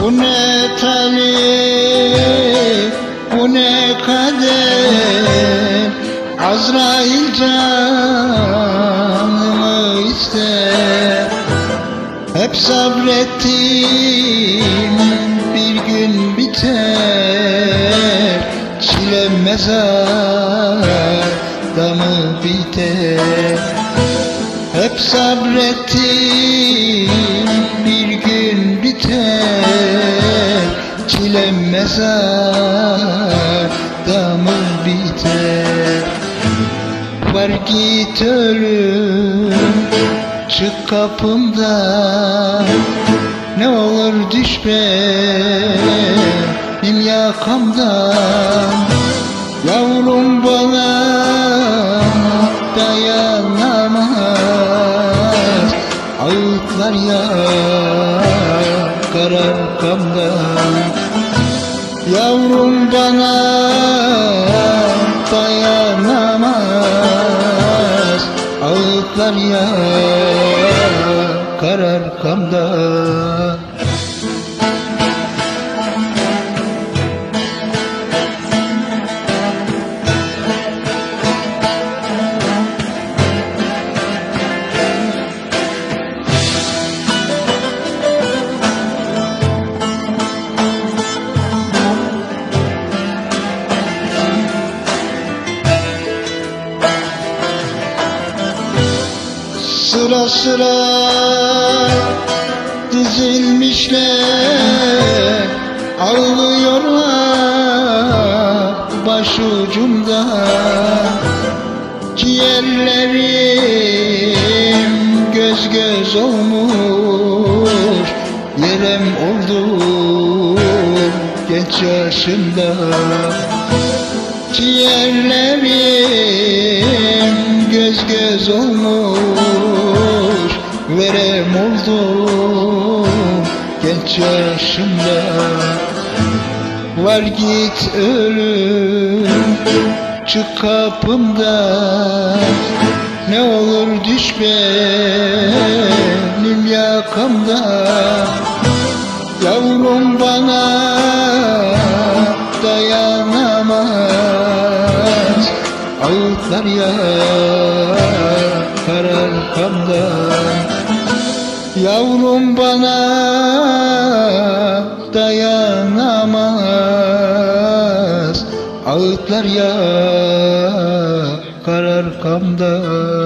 Bu ne talih, bu ne kader? Azrail canımı ister. Hep sabrettim bir gün biter. Çilem mezarda Çilem mezarda mı biter. Var git ölüm çık kapımdan. Ne olur düş benim yakamdan. Yavrum bana dayanamaz. Ağıtlar ya arkamdan Yavrum bana dayanamaz. Ağıtlar ya arkamdan Sıra sıra dizilmişler. Ağlıyorlar başucumda. Ciğerlerim göz göz olmuş. Yerem oldu genç yaşımda. Ciğerlerim göz göz olmuş oldum genç yaşımda Var git ölüm. Çık kapımdan Ne olur düş benim yakamdan Yavrum bana dayanamaz. Ağıtlar ya arkamdan Yavrum bana dayanamaz. Ağıtlar ya arkamdan